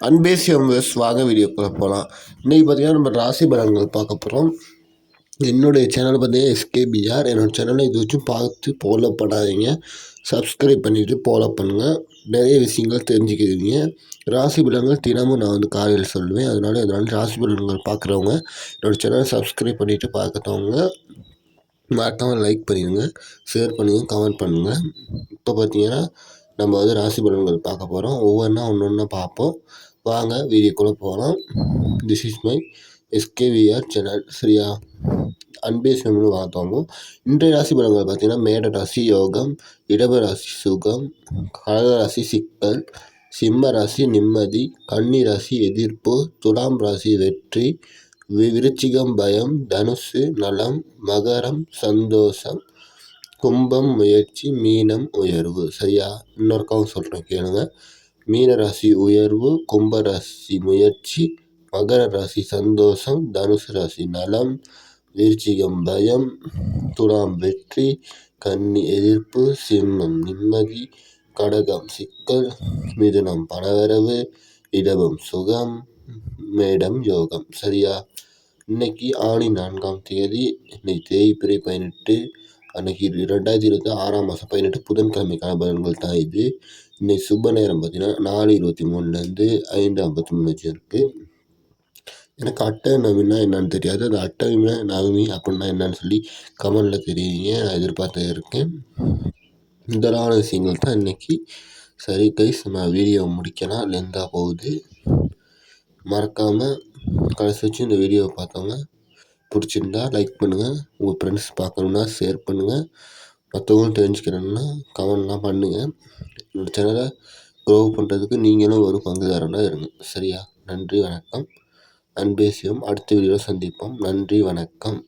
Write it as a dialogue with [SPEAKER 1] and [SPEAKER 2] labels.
[SPEAKER 1] அன்பே வெஸ் வாங்க வீடியோக்குள்ளே போகலாம் இன்றைக்கி பார்த்தீங்கன்னா நம்ம ராசி பலன்கள் பார்க்க போகிறோம் என்னுடைய சேனல் பார்த்தீங்கன்னா எஸ்கேபிஆர் என்னோடய சேனலை இது வச்சும் பார்த்து ஃபாலோ பண்ணாதீங்க. சப்ஸ்கிரைப் பண்ணிவிட்டு ஃபாலோ பண்ணுங்கள் நிறைய விஷயங்கள் தெரிஞ்சுக்கிறீங்க ராசி பலன்கள் தினமும் நான் வந்து காலையில் சொல்லுவேன். அதனால அதனால ராசி பலன்கள் பார்க்குறவங்க என்னோடய சேனலை சப்ஸ்கிரைப் பண்ணிவிட்டு பார்க்குறவங்க மறக்காமல் லைக் பண்ணிடுங்க. ஷேர் பண்ணுங்கள் கமெண்ட் பண்ணுங்கள் இப்போ பார்த்தீங்கன்னா நம்ம வந்து ராசி பலன்கள் பார்க்க போகிறோம் ஒவ்வொன்றா ஒன்று ஒன்றா பார்ப்போம். வாங்க வீடியோக்குள்ளே போகலாம் this is my SKVR channel சரியா? அன்பே சிவம்னு பார்த்தோமோ இன்றைய ராசி பலன்கள் பார்த்தீங்கன்னா மேட ராசி யோகம் இடப ராசி சுகம் கடக ராசி சிக்கல் சிம்ம ராசி நிம்மதி கன்னி ராசி எதிர்ப்பு துலாம் ராசி வெற்றி விருச்சிகம் பயம் தனுசு நலம் மகரம் சந்தோஷம். கும்பம் முயற்சி மீனம் உயர்வு. சரியா? இன்னொருக்காவும் சொல்கிறேன் கேளுங்க. மீன ராசி உயர்வு கும்ப ராசி முயற்சி மகர ராசி சந்தோஷம் தனுசு ராசி நலம் வீழ்ச்சிகம் பயம் துலாம் வெற்றி கன்னி எதிர்ப்பு சிம்மம் நிம்மதி கடகம் சிக்கல் மிதுனம் பணவரவு இடவம் சுகம் மேடம் யோகம். சரியா? இன்னைக்கு ஆணி நான்காம் தேதி இன்னைக்கு தேய்பிரை பதினெட்டு அன்னைக்கு ரெண்டாயிரத்தி இருபத்தி ஆறாம் மாதம் பதினெட்டு புதன்கிழமைக்கான பலன்கள் தான் இது இன்னைக்கு சுப நேரம் பார்த்தீங்கன்னா நாலு இருபத்தி மூணுலேருந்து ஐந்து ஐம்பத்தி மூணு வச்சு இருக்குது எனக்கு அட்டை நவீனா என்னன்னு தெரியாது. அது அட்டை நவமி அப்படின்னா என்னன்னு சொல்லி கமெண்டில் தெரியுங்க. நான் எதிர்பார்த்து இருக்கேன் முதலான விஷயங்கள் தான் இன்றைக்கி சரி கைஸ் நம்ம வீடியோ முடிக்கலாம். லெந்தாக போகுது. மறக்காமல் கடைசி வச்சு இந்த வீடியோவை பார்த்தவங்க பிடிச்சிருந்தா லைக் பண்ணுங்கள் உங்கள் ஃப்ரெண்ட்ஸ் பார்க்கணுன்னா ஷேர் பண்ணுங்கள் மற்றவங்களும் தெரிஞ்சுக்கிறேன்னா கமெண்ட்லாம் பண்ணுங்கள் என்னோடய சேனலை க்ரோ பண்ணுறதுக்கு நீங்களும் ஒரு பங்குதாரனாக இருங்க. சரியா? நன்றி வணக்கம். அன்பே சிவம். அடுத்த வீடியோவில் சந்திப்போம். நன்றி வணக்கம்.